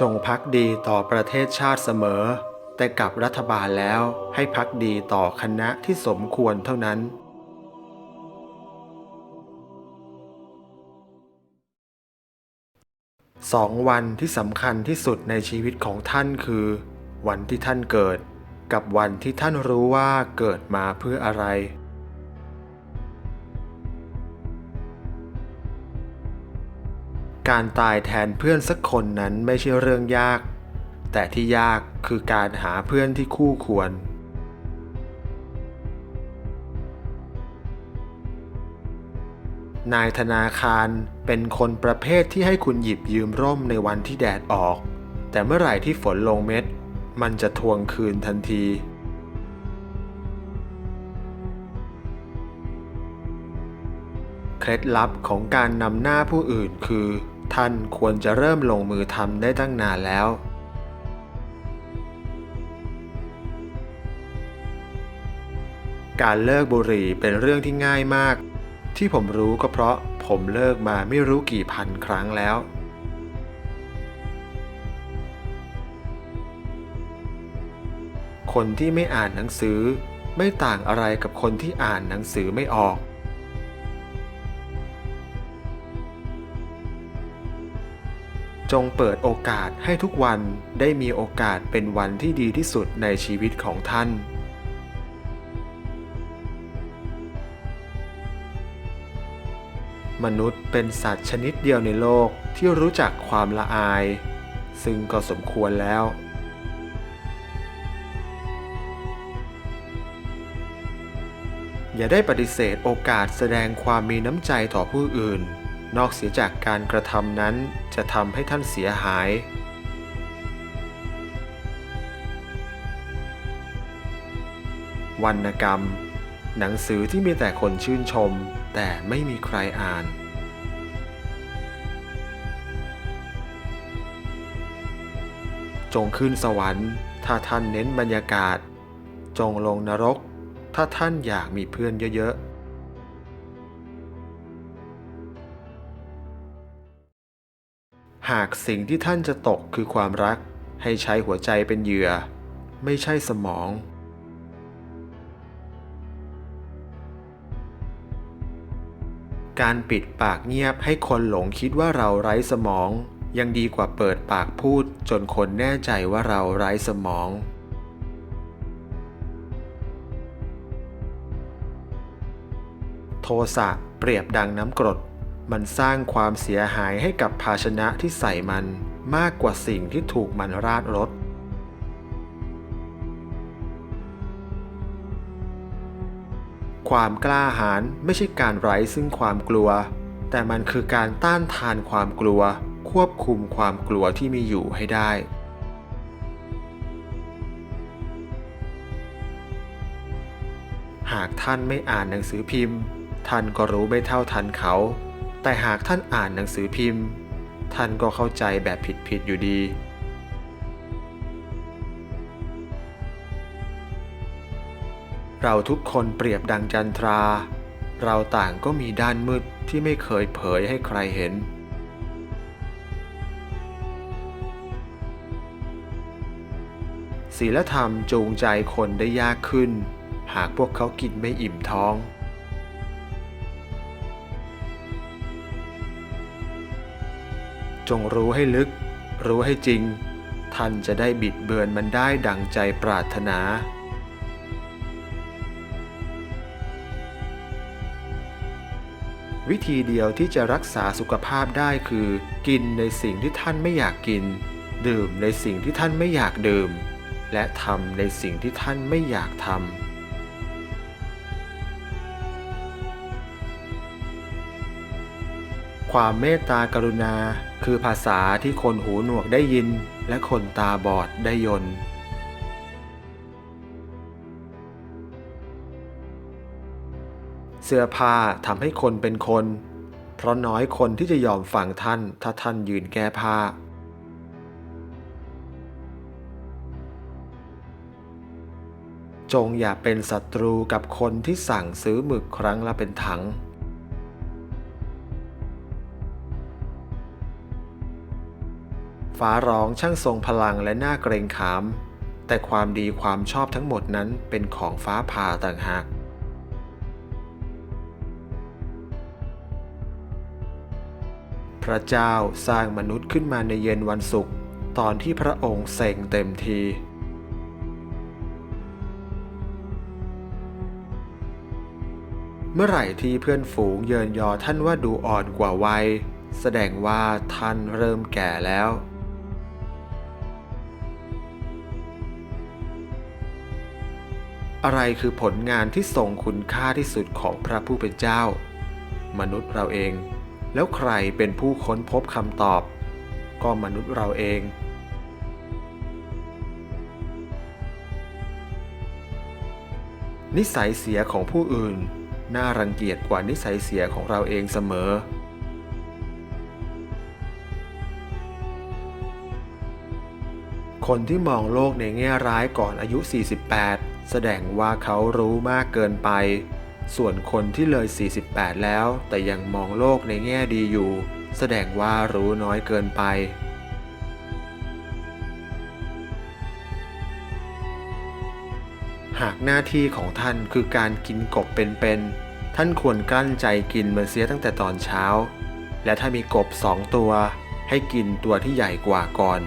จงพักดีต่อประเทศชาติเสมอ แต่กับรัฐบาลแล้วให้พักดีต่อคณะที่สมควรเท่านั้นสองวันที่สำคัญที่สุดในชีวิตของท่านคือ วันที่ท่านเกิด กับวันที่ท่านรู้ว่าเกิดมาเพื่ออะไร การตายแทนเพื่อนสักคนนั้นไม่ใช่เรื่องยาก แต่ที่ยากคือการหาเพื่อนที่คู่ควร นายธนาคารเป็นคนประเภทที่ให้คุณหยิบยืมร่มในวันที่แดดออก แต่เมื่อไหร่ที่ฝนลงเม็ด มันจะทวงคืนทันทีเคล็ดลับของการนำหน้าผู้อื่นคือ ท่านควรจะเริ่มลงมือทำได้ตั้งนานแล้ว การเลิกบุหรี่เป็นเรื่องที่ง่ายมาก ที่ผมรู้ก็เพราะผมเลิกมาไม่รู้กี่พันครั้งแล้วคนที่ไม่อ่านหนังสือไม่ต่างอะไรกับคนที่อ่านหนังสือไม่ออก จงเปิดโอกาสให้ทุกวันได้มีโอกาสเป็นวันที่ดีที่สุดในชีวิตของท่าน มนุษย์เป็นสัตว์ชนิดเดียวในโลกที่รู้จักความละอาย ซึ่งก็สมควรแล้ว อย่าได้ปฏิเสธโอกาสแสดงความมีน้ำใจต่อผู้อื่น นอกเสียจากการกระทำนั้น จะทำให้ท่านเสียหาย วรรณกรรม หนังสือที่มีแต่คนชื่นชม แต่ไม่มีใครอ่าน จงขึ้นสวรรค์ ถ้าท่านเน้นบรรยากาศ จงลงนรก ถ้าท่านอยากมีเพื่อนเยอะๆ หากสิ่งที่ท่านจะตกคือความรัก ให้ใช้หัวใจเป็นเหยื่อ ไม่ใช่สมอง การปิดปากเงียบให้คนหลงคิดว่าเราไร้สมอง ยังดีกว่าเปิดปากพูดจนคนแน่ใจว่าเราไร้สมองโทสะเปรียบดังน้ำกรด มันสร้างความเสียหายให้กับภาชนะที่ใส่มันมากกว่าสิ่งที่ถูกมันราดรสความกล้าหาญไม่ใช่การไร้ซึ่งความกลัว แต่มันคือการต้านทานความกลัว ควบคุมความกลัวที่มีอยู่ให้ได้หากท่านไม่อ่านหนังสือพิมพ์ ท่านก็รู้ไม่เท่าทันเขา แต่หากท่านอ่านหนังสือพิมพ์ ท่านก็เข้าใจแบบผิดๆอยู่ดี เราทุกคนเปรียบดังจันทรา เราต่างก็มีด้านมืดที่ไม่เคยเผยให้ใครเห็นศีลธรรมจูงใจคนได้ยากขึ้น หากพวกเขากินไม่อิ่มท้อง จงรู้ให้ลึก รู้ให้จริง ท่านจะได้บิดเบือนมันได้ดังใจปรารถนา วิธีเดียวที่จะรักษาสุขภาพได้คือ กินในสิ่งที่ท่านไม่อยากกิน ดื่มในสิ่งที่ท่านไม่อยากดื่ม และทำในสิ่งที่ท่านไม่อยากทำ ความเมตตากรุณา คือภาษาที่คนหูหนวกได้ยิน และคนตาบอดได้ยนต์เสื้อผ้าทำให้คนเป็นคน เพราะน้อยคนที่จะยอมฟังท่านถ้าท่านยืนแก้ผ้า จงอย่าเป็นศัตรูกับคนที่สั่งซื้อหมึกครั้งละเป็นถัง ฟ้าร้องช่างทรงพลังและน่าเกรงขาม แต่ความดีความชอบทั้งหมดนั้นเป็นของฟ้าผ่าต่างหากพระเจ้าสร้างมนุษย์ขึ้นมาในเย็นวันศุกร์ตอนที่พระองค์เซ็งเต็มที เมื่อไหร่ที่เพื่อนฝูงเยินยอท่านว่าดูอ่อนกว่าวัย แสดงว่าท่านเริ่มแก่แล้ว อะไรคือผลงานที่ทรงคุณค่าที่สุดของพระผู้เป็นเจ้า มนุษย์เราเอง แล้วใครเป็นผู้ค้นพบคำตอบ ก็มนุษย์เราเองนิสัยเสียของผู้อื่น น่ารังเกียจกว่านิสัยเสียของเราเองเสมอ คนที่มองโลกในแง่ร้ายก่อนอายุ 48 แสดงว่าเขารู้มากเกินไป ส่วนคนที่เลย 48 แล้ว แต่ยังมองโลกในแง่ดีอยู่ แสดงว่ารู้น้อยเกินไป หากหน้าที่ของท่านคือการกินกบเป็นๆ ท่านควรกลั้นใจกินมันเสียตั้งแต่ตอนเช้า และถ้ามีกบสองตัว ให้กินตัวที่ใหญ่กว่าก่อน